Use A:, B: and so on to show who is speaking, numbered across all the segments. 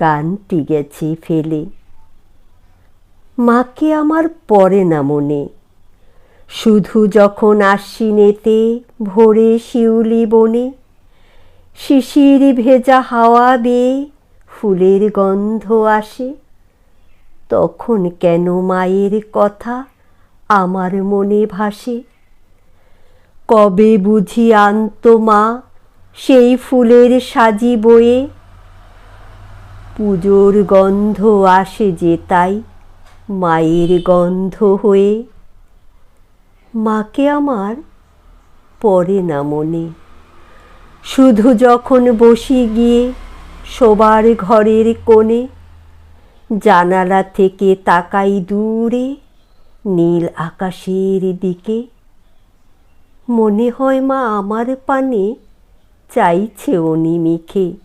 A: গানটি গেছে ফেলে। মাকে আমার পড়ে না মনে। শুধু যখন আশ্বিনেতে ভোরে শিউলি বনে, শিশির ভেজা হাওয়া বেয়ে ফুলের গন্ধ আসে, তখন কেন মায়ের কথা আমার মনে ভাসে? কবে বুঝি আনত মা সেই ফুলের সাজি বয়ে পুজোর গন্ধ আসে যে তাই মায়ের গন্ধ হয়ে। মাকে আমার পড়ে না মনে। শুধু যখন বসি গিয়ে শোবার ঘরের কোণে, জানালা থেকে তাকাই দূরে, নীল আকাশের দিকে। মনে হয় মা আমার পানে চাইছে অনিমিখে।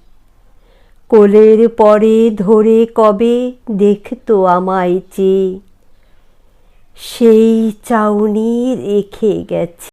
A: কোলের পরে ধরে কবে দেখতো আমায় চেয়ে সেই চাউনি রেখে গেছে।